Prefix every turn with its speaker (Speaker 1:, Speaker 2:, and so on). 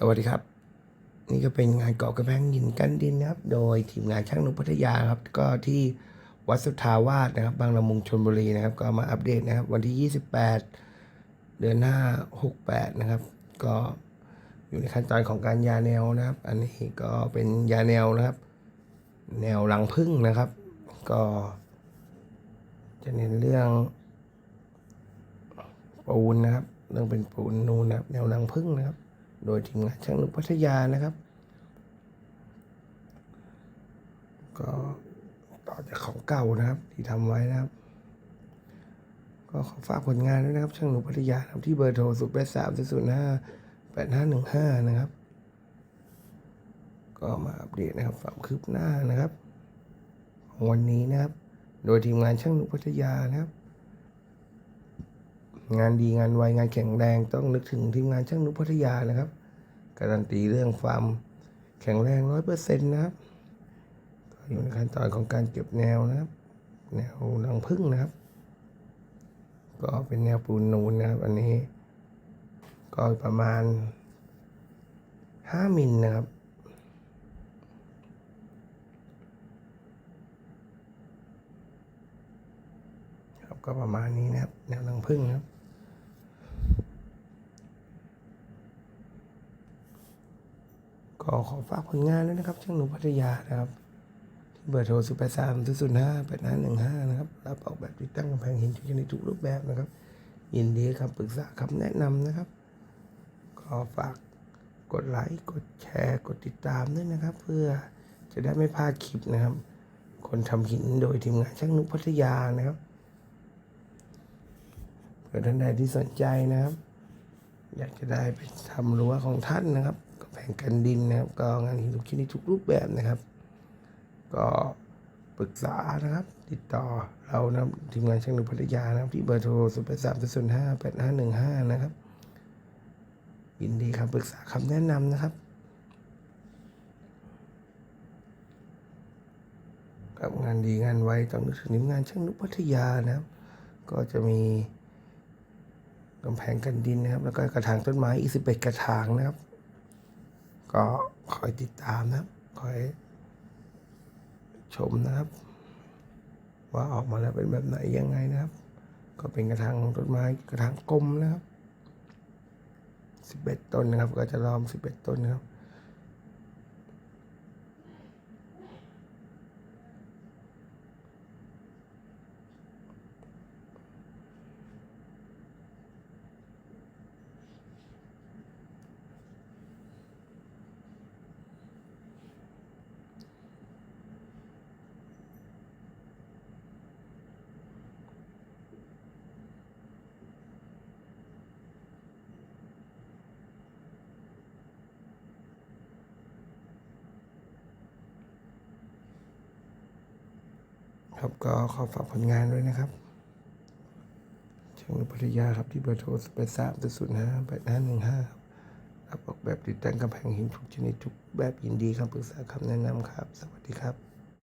Speaker 1: สวัสดีครับ นี่ก็เป็นงานก่อกระแพงหินกั้นดินนะครับ โดยทีมงานช่างนุพัทยาครับ ก็ที่วัดสุทาวาสนะครับ บางละมุงชนบุรีนะครับ ก็มาอัปเดตนะครับ วันที่ 28 เดือน5 68 นะครับ ก็อยู่ในขั้นตอนของการยาแนวนะครับ อันนี้ก็เป็นยาแนวนะครับ แนวรังพึ่งนะครับ ก็จะเน้นเรื่องปูนนะครับ เรื่องเป็นปูนนูนนะครับ แนวรังพึ่งนะครับ โดยทีมงานช่างนุพัทยานะครับ ก็ต่อจากของเก่านะครับ ที่ทำไว้นะครับ ก็ขอฝากผลงานด้วยนะครับ ช่างหนูพัทยาที่เบอร์โทรศูนย์แปดสามศูนย์ห้าแปดห้าหนึ่งห้านะครับ ก็มาอัปเดตนะครับความคืบหน้านะครับของวันนี้นะครับ โดยทีมงานช่างหนูพัทยานะครับ งานดีงานไวงานแข็งแรงต้องนึกถึงทีมงานช่างนุพัทยานะครับ การันตีเรื่องความแข็งแรงร้อยเปอร์เซ็นต์นะครับก็อยู่ในขั้นตอนของการเก็บแนวนะครับ แนวรังพึ่งนะครับ ก็เป็นแนวปูนนูนนะครับ อันนี้ ก็ประมาณห้ามิลนะครับครับก็ประมาณนี้นะครับ แนวรังพึ่งนะครับ ก็ขอฝากผลงานด้วยนะครับช่างหนูพัทยานะครับที่เบอร์โทร0 8 3 0 0 5 8 5 1 5 นะครับ รับออกแบบติดตั้งกำแพงหินทุกชนิดทุกรูปแบบนะครับ ยินดีคำปรึกษาคำแนะนำนะครับก็ฝากกดไลค์กดแชร์กดติดตามด้วยนะครับ เพื่อจะได้ไม่พลาดคลิปนะครับ คนทำหินโดยทีมงานช่างนุพัทยานะครับเผื่อท่านใดที่สนใจนะครับ อยากจะได้ไปทำรั้วของท่านนะครับ แพงกันดินนะครับ ก็งานหินทุกชนิดทุกรูปแบบนะครับ ก็ปรึกษานะครับ ติดต่อเรานะครับทีมงานช่างหนุ่มพัทยานะครับ ที่เบอร์โทร0 8 3 0 5 8 5 1 5นย์ห้าแปดห้าหนึ่งห้านะครับ ยินดีครับปรึกษาคำแนะนำนะครับกับงานดีงานไวต้องนึกถึงทีมงานช่างนุพัทยานะครับ ก็จะมีกำแพงกันดินนะครับ แล้วก็กระถางต้นไม้อีกสิบเอ็ดกระถางนะครับ ก็คอยติดตามนะครับคอยชมนะครับ ว่าออกมาแล้วเป็นแบบไหนยังไงนะครับ ก็เป็นกระถางต้นไม้กระถางกลมนะครับสิบเอ็ดต้นนะครับ ก็จะล้อมสิบเอ็ดต้นนะครับ ครับก็ขอฝากผลงานด้วยนะครับช่างพัทยาครับที่เบอร์โทร8 3 0 5 8 5 1 5ครับออกแบบติดตั้งกำแพงหินทุกชนิดทุกแบบยินดีคำปรึกษาคำแนะนำครับ สวัสดีครับ